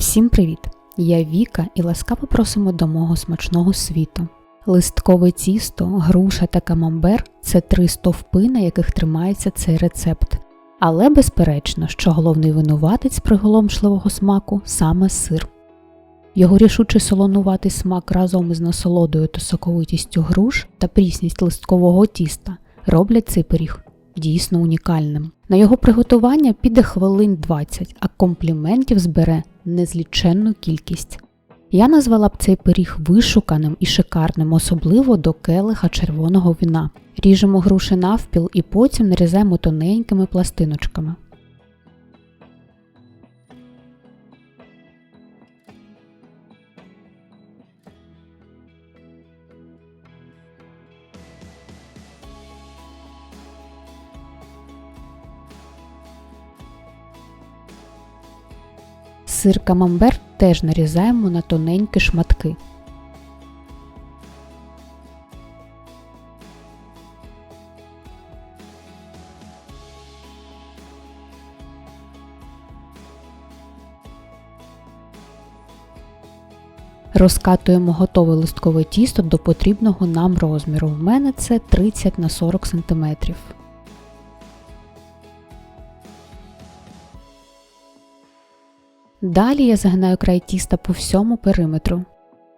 Всім привіт! Я Віка і ласкаво просимо до мого смачного світу. Листкове тісто, груша та камамбер це три стовпи, на яких тримається цей рецепт. Але безперечно, що головний винуватець приголомшливого смаку саме сир. Його рішучий солонуватий смак разом із насолодою та соковитістю груш та прісність листкового тіста роблять цей пиріг дійсно унікальним. На його приготування піде хвилин 20, а компліментів збере незліченну кількість. Я назвала б цей пиріг вишуканим і шикарним, особливо до келиха червоного віна. Ріжемо груші навпіл і потім нарізаємо тоненькими пластиночками. Сир камамбер теж нарізаємо на тоненькі шматки. Розкатуємо готове листкове тісто до потрібного нам розміру. В мене це 30 на 40 см. Далі я загинаю край тіста по всьому периметру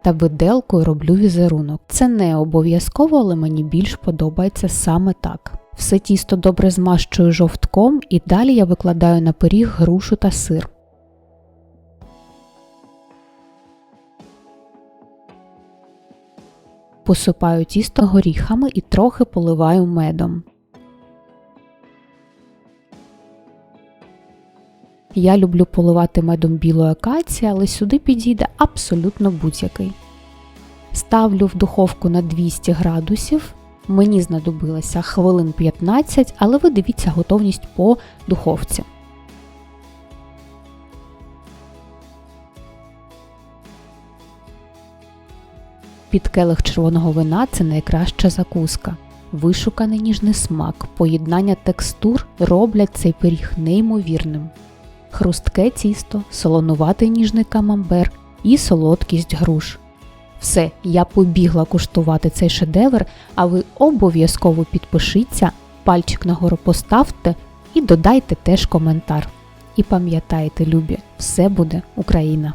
та виделкою роблю візерунок. Це не обов'язково, але мені більш подобається саме так. Все тісто добре змащую жовтком і далі я викладаю на пиріг грушу та сир. Посипаю тісто горіхами і трохи поливаю медом. Я люблю поливати медом білої акації, але сюди підійде абсолютно будь-який. Ставлю в духовку на 200 градусів. Мені знадобилося хвилин 15, але ви дивіться готовність по духовці. Під келих червоного вина це найкраща закуска. Вишуканий ніжний смак, поєднання текстур роблять цей пиріг неймовірним хрустке тісто, солонуватий ніжний камамбер і солодкість груш. Все, я побігла куштувати цей шедевр, а ви обов'язково підпишіться, пальчик нагору поставте і додайте теж коментар. І пам'ятайте, любі, все буде Україна!